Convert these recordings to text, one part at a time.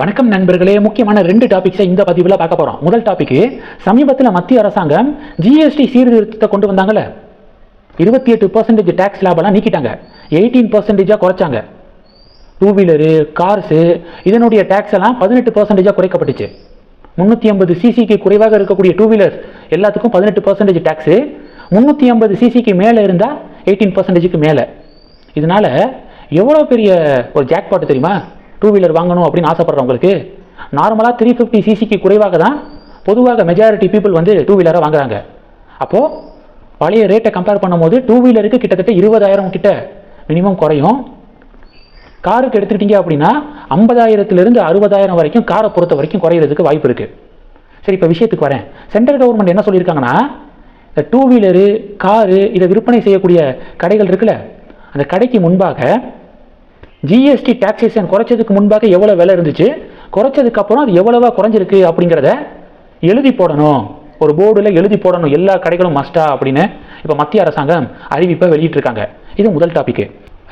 வணக்கம் நண்பர்களே. முக்கியமான ரெண்டு டாபிக்ஸை இந்த பதிவில் பார்க்க போகிறோம் முதல் டாபிக் சமீபத்தில் மத்திய அரசாங்கம் ஜிஎஸ்டி சீர்திருத்தத்தை கொண்டு வந்தாங்கல்ல? இருபத்தி எட்டு பர்சன்டேஜ் டேக்ஸ் லாபெல்லாம் நீக்கிட்டாங்க. எயிட்டீன் பர்சன்டேஜாக குறைச்சாங்க. டூ வீலரு கார்ஸு இதனுடைய டேக்ஸ் எல்லாம் பதினெட்டு பர்சன்டேஜாக குறைக்கப்பட்டுச்சு. முந்நூற்றி ஐம்பது சிசிக்கு குறைவாக இருக்கக்கூடிய டூ வீலர்ஸ் எல்லாத்துக்கும் பதினெட்டு பர்சன்டேஜ் டேக்ஸு முந்நூற்றி ஐம்பது சிசிக்கு மேலே இருந்தால் எயிட்டீன் பர்சன்டேஜுக்கு மேலே. இதனால் எவ்வளோ பெரிய ஒரு ஜாக்பாட்டு தெரியுமா? டூ வீலர் வாங்கணும் அப்படின்னு ஆசைப்படுறவங்களுக்கு நார்மலாக த்ரீ ஃபிஃப்டி சிசிக்கு குறைவாக தான் பொதுவாக மெஜாரிட்டி பீப்புள் வந்து டூ வீலரை வாங்குறாங்க. அப்போது பழைய ரேட்டை கம்பேர் பண்ணும்போது டூ வீலருக்கு கிட்டத்தட்ட இருபதாயிரம் கிட்ட மினிமம் குறையும். காருக்கு எடுத்துக்கிட்டீங்க அப்படின்னா ஐம்பதாயிரத்துலேருந்து அறுபதாயிரம் வரைக்கும் காரை பொறுத்த வரைக்கும் குறையிறதுக்கு வாய்ப்பு இருக்குது சரி இப்போ விஷயத்துக்கு வரேன். சென்ட்ரல் கவர்மெண்ட் என்ன சொல்லியிருக்காங்கன்னா இந்த டூ வீலரு காரு இதை விற்பனை செய்யக்கூடிய கடைகள் இருக்குல்ல அந்த கடைக்கு முன்பாக ஜிஎஸ்டி டாக்ஸேஷன் குறைச்சதுக்கு முன்பாக எவ்வளோ விலை இருந்துச்சு? குறைச்சதுக்கு அப்புறம் அது எவ்வளவா குறைஞ்சிருக்கு அப்படிங்கிறத எழுதி போடணும். ஒரு போர்டில் எழுதி போடணும். எல்லா கடைகளும் மஸ்டா அப்படின்னு இப்போ மத்திய அரசாங்கம் அறிவிப்பை வெளியிட்டிருக்காங்க. இது முதல் டாபிக்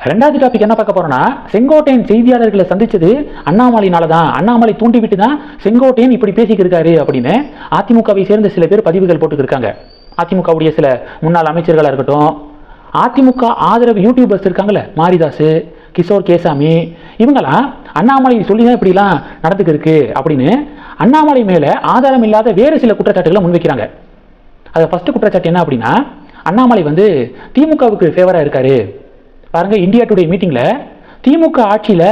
ரெண்டாவது டாபிக் என்ன பார்க்க போறோம்னா செங்கோட்டையன் செய்தியாளர்களை சந்திச்சது அண்ணாமலையினால தான் அண்ணாமலை தூண்டிவிட்டு தான் செங்கோட்டையன் இப்படி பேசிக்கிருக்காரு அப்படின்னு அதிமுகவை சேர்ந்த சில பேர் பதிவுகள் போட்டுக்கிருக்காங்க அதிமுகவுடைய சில முன்னாள் அமைச்சர்களாக இருக்கட்டும் அதிமுக ஆதரவு யூடியூபர்ஸ் இருக்காங்கல்ல மாரிதாஸ் கிஷோர் கேசாமி இவங்களாம் அண்ணாமலை சொல்லி தான் இப்படிலாம் நடந்துக்கிருக்கு அப்படின்னு அண்ணாமலை மேலே ஆதாரம் இல்லாத வேறு சில குற்றச்சாட்டுகளை முன்வைக்கிறாங்க. அது ஃபஸ்ட்டு குற்றச்சாட்டு என்ன அப்படின்னா அண்ணாமலை வந்து திமுகவுக்கு ஃபேவராக இருக்காரு. பாருங்கள் இந்தியா டுடே மீட்டிங்கில் திமுக ஆட்சியில்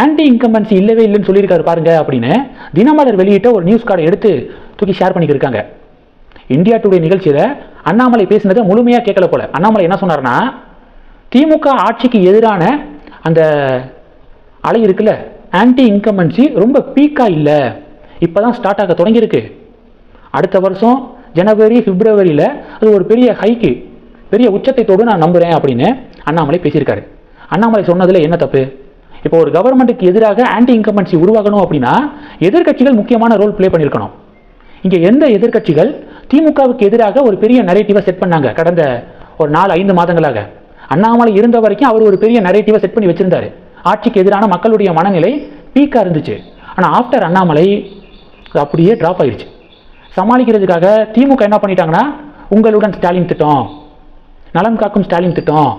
ஆன்டி இன்கம்பன்சி இல்லவே இல்லைன்னு சொல்லியிருக்காரு பாருங்க அப்படின்னு தினமலர் வெளியிட்ட ஒரு நியூஸ் கார்டை எடுத்து தூக்கி ஷேர் பண்ணிக்கிருக்காங்க இந்தியா டுடே நிகழ்ச்சியில் அண்ணாமலை பேசினதை முழுமையாக கேட்கல போல. அண்ணாமலை என்ன சொன்னார்னா திமுக ஆட்சிக்கு எதிரான அந்த அலை இருக்குல்ல ஆன்டி இன்கம்பன்சி ரொம்ப பீக்காக இல்லை. இப்போ தான் ஸ்டார்ட் ஆக தொடங்கியிருக்கு. அடுத்த வருஷம் ஜனவரி பிப்ரவரியில் அது ஒரு பெரிய ஹைக்கு பெரிய உச்சத்தை தொடு நான் நம்புகிறேன் அப்படின்னு அண்ணாமலை பேசியிருக்காரு. அண்ணாமலை சொன்னதில் என்ன தப்பு? இப்போ ஒரு கவர்மெண்ட்டுக்கு எதிராக ஆன்டி இன்கம்பன்சி உருவாகணும் அப்படின்னா எதிர்க்கட்சிகள் முக்கியமான ரோல் ப்ளே பண்ணியிருக்கணும். இங்கே எந்த எதிர்க்கட்சிகள் திமுகவுக்கு எதிராக ஒரு பெரிய நரேட்டிவை செட் பண்ணாங்க கடந்த ஒரு நாலு ஐந்து மாதங்களாக? அண்ணாமலை இருந்த வரைக்கும் அவர் ஒரு பெரிய நரேட்டிவை செட் பண்ணி வச்சிருந்தாரு. ஆட்சிக்கு எதிரான மக்களுடைய மனநிலை பீக்காக இருந்துச்சு. ஆனால் ஆஃப்டர் அண்ணாமலை அப்படியே ட்ராப் ஆயிடுச்சு. சமாளிக்கிறதுக்காக திமுக என்ன பண்ணிட்டாங்கன்னா உங்களுடன் ஸ்டாலின் திட்டம் நலன் காக்கும் ஸ்டாலின் திட்டம்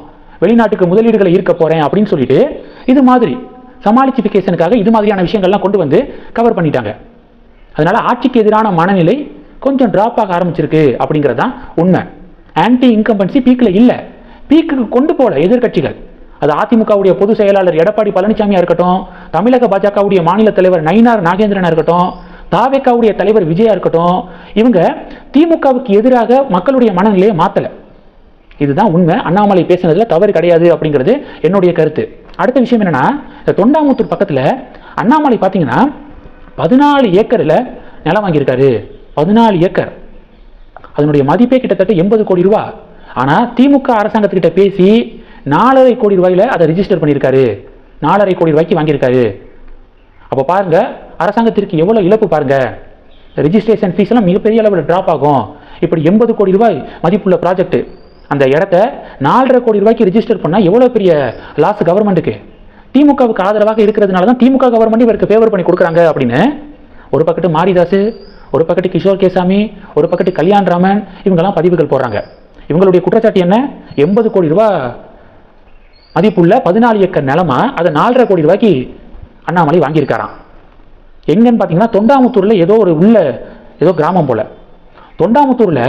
வெளிநாட்டுக்கு முதலீடுகளை ஈர்க்க போகிறேன் அப்படின்னு சொல்லிட்டு இது மாதிரி சமாளிச்சிஃபிகேஷனுக்காக இது மாதிரியான விஷயங்கள்லாம் கொண்டு வந்து கவர் பண்ணிட்டாங்க. அதனால் ஆட்சிக்கு எதிரான மனநிலை கொஞ்சம் ட்ராப் ஆக ஆரம்பிச்சிருக்கு அப்படிங்கிறது தான் உண்மை. ஆன்டி இன்கம்பன்சி பீக்கில் இல்லை. பீக்குக்கு கொண்டு போகல எதிர்க்கட்சிகள். அது அதிமுகவுடைய பொதுச் செயலாளர் எடப்பாடி பழனிசாமியா இருக்கட்டும் தமிழக பாஜகவுடைய மாநில தலைவர் நயினார் நாகேந்திரனா இருக்கட்டும் தாவேக்காவுடைய தலைவர் விஜயா இருக்கட்டும் இவங்க திமுகவுக்கு எதிராக மக்களுடைய மனநிலையை மாத்தல. இதுதான் உண்மை. அண்ணாமலை பேசுனதுல தவறு கிடையாது அப்படிங்கிறது என்னுடைய கருத்து. அடுத்த விஷயம் என்னன்னா இந்த தொண்டாமுத்தூர் பக்கத்துல அண்ணாமலை பார்த்தீங்கன்னா பதினாலு ஏக்கரில் நிலம் வாங்கியிருக்காரு. பதினாலு ஏக்கர். அதனுடைய மதிப்பே கிட்டத்தட்ட எண்பது கோடி ரூபா. ஆனால் திமுக அரசாங்கத்துக்கிட்ட பேசி நாலரை கோடி ரூபாயில அதை ரிஜிஸ்டர் பண்ணியிருக்காரு. நாலரை கோடி ரூபாய்க்கு வாங்கியிருக்காரு. அப்போ பாருங்க அரசாங்கத்திற்கு எவ்வளோ இழப்பு பாருங்க. ரிஜிஸ்ட்ரேஷன் ஃபீஸ் எல்லாம் மிகப்பெரிய அளவில் ட்ராப் ஆகும். இப்படி எண்பது கோடி ரூபாய் மதிப்புள்ள ப்ராஜெக்ட் அந்த இடத்த நாலரை கோடி ரூபாய்க்கு ரிஜிஸ்டர் பண்ணால் எவ்வளோ பெரிய லாஸ் கவர்மெண்ட்டுக்கு திமுகவுக்கு ஆதரவாக இருக்கிறதுனால தான் திமுக கவர்மெண்ட் இவருக்கு ஃபேவர் பண்ணி கொடுக்குறாங்க அப்படின்னு. ஒரு பக்கத்து மாரிதாஸ் ஒரு பக்கத்து கிஷோர் கேசாமி ஒரு பக்கத்து கல்யாண் ராமன் இவங்கெல்லாம் பதிவுகள் போடுறாங்க. இவங்களுடைய குற்றச்சாட்டு என்ன? எண்பது கோடி ரூபாய் மதிப்புள்ள பதினாலு ஏக்கர் நிலமா அதை நாலரை கோடி ரூபாய்க்கு அண்ணாமலை வாங்கியிருக்காராம். எங்கன்னு பார்த்தீங்கன்னா தொண்டாமுத்தூரில் ஏதோ ஒரு உள்ள ஏதோ கிராமம் போல. தொண்டாமுத்தூரில்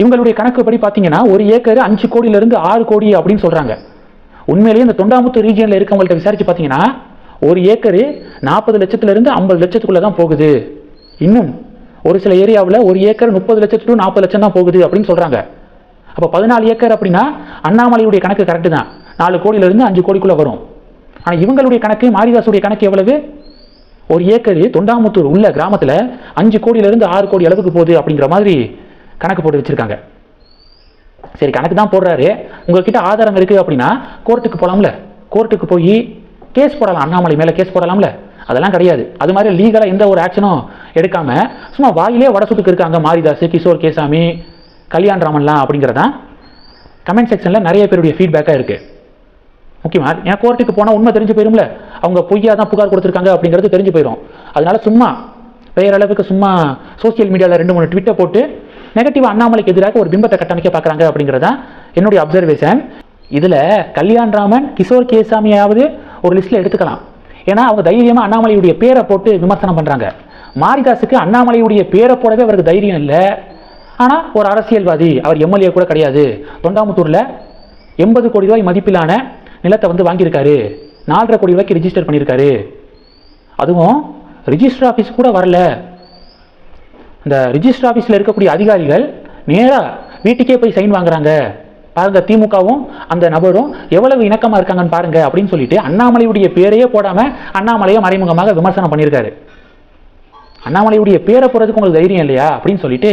இவங்களுடைய கணக்குப்படி பார்த்தீங்கன்னா ஒரு ஏக்கர் அஞ்சு கோடியிலிருந்து ஆறு கோடி அப்படின்னு சொல்கிறாங்க உண்மையிலேயே இந்த தொண்டாமுத்தூர் ரீஜியனில் இருக்கவங்கள்ட்ட விசாரிச்சு பார்த்தீங்கன்னா ஒரு ஏக்கரு நாற்பது லட்சத்துலேருந்து ஐம்பது லட்சத்துக்குள்ளே தான் போகுது. இன்னும் ஒரு சில ஏரியாவில் ஒரு ஏக்கர் முப்பது லட்சத்து நாற்பது லட்சம் தான் போகுது அப்படின்னு சொல்கிறாங்க அப்போ பதினாலு ஏக்கர் அப்படின்னா அண்ணாமலையுடைய கணக்கு கரெக்டு தான். நாலு கோடியிலிருந்து அஞ்சு கோடிக்குள்ளே வரும். ஆனால் இவங்களுடைய கணக்கு மாரிதாசுடைய கணக்கு எவ்வளவு? ஒரு ஏக்கர் தொண்டாமுத்தூர் உள்ள கிராமத்தில் அஞ்சு கோடியிலிருந்து ஆறு கோடி அளவுக்கு போகுது அப்படிங்கிற மாதிரி கணக்கு போட்டு வச்சுருக்காங்க. சரி கணக்கு தான் போடுறாரு. உங்ககிட்ட ஆதாரம் இருக்குது அப்படின்னா கோர்ட்டுக்கு போகலாம்ல கோர்ட்டுக்கு போய் கேஸ் போடலாம். அண்ணாமலை மேலே கேஸ் போடலாம்ல. அதெல்லாம் கிடையாது. அது மாதிரி லீகலாக எந்த ஒரு ஆக்ஷனும் எடுக்காமல் சும்மா வாயிலே வட சுட்டுக்கு இருக்காங்க மாரிதாஸ் கிஷோர் கேசாமி கல்யாண் ராமன்லாம் அப்படிங்கிறதா? கமெண்ட் செக்ஷனில் நிறைய பேருடைய ஃபீட்பேக்காக இருக்குது முக்கியமாக ஏன் கோர்ட்டுக்கு போனால் உண்மை தெரிஞ்சு போயிரும்ல? அவங்க பொய்யா தான் புகார் கொடுத்துருக்காங்க அப்படிங்கிறது தெரிஞ்சு போயிடும் அதனால் சும்மா பெயரளவுக்கு சும்மா சோஷியல் மீடியாவில் ரெண்டு மூணு ட்விட்டை போட்டு நெகட்டிவ் அண்ணாமலைக்கு எதிராக ஒரு பிம்பத்தை கட்டமைக்க பார்க்குறாங்க அப்படிங்கிறதா என்னுடைய அப்சர்வேஷன் இதில் கல்யாண் ராமன் கிஷோர் கேசாமியாவது ஒரு லிஸ்ட்டில் எடுத்துக்கலாம். ஏன்னா அவங்க தைரியமாக அண்ணாமலையுடைய பேரை போட்டு விமர்சனம் பண்ணுறாங்க மாரிதாஸுக்கு அண்ணாமலையுடைய பேரை போடவே அவருக்கு தைரியம் இல்லை. ஆனால் ஒரு அரசியல்வாதி அவர் எம்எல்ஏ கூட கிடையாது. தொண்டாமுத்தூரில் எண்பது கோடி ரூபாய் மதிப்பிலான நிலத்தை வந்து வாங்கியிருக்காரு. நாலரை கோடி ரூபாய்க்கு ரிஜிஸ்டர் பண்ணியிருக்காரு. அதுவும் ரிஜிஸ்டர் ஆஃபீஸ் கூட வரல. இந்த ரிஜிஸ்டர் ஆஃபீஸில் இருக்கக்கூடிய அதிகாரிகள் நேராக வீட்டுக்கே போய் சைன் வாங்குறாங்க. பாருங்க திமுகவும் அந்த நபரும் எவ்வளவு இணக்கமாக இருக்காங்கன்னு பாருங்க அப்படின்னு சொல்லிட்டு அண்ணாமலையுடைய பேரையே போடாமல் அண்ணாமலையை மறைமுகமாக விமர்சனம் பண்ணியிருக்காரு. அண்ணாமலையுடைய பேரை போகிறதுக்கு உங்களுக்கு தைரியம் இல்லையா அப்படின்னு சொல்லிட்டு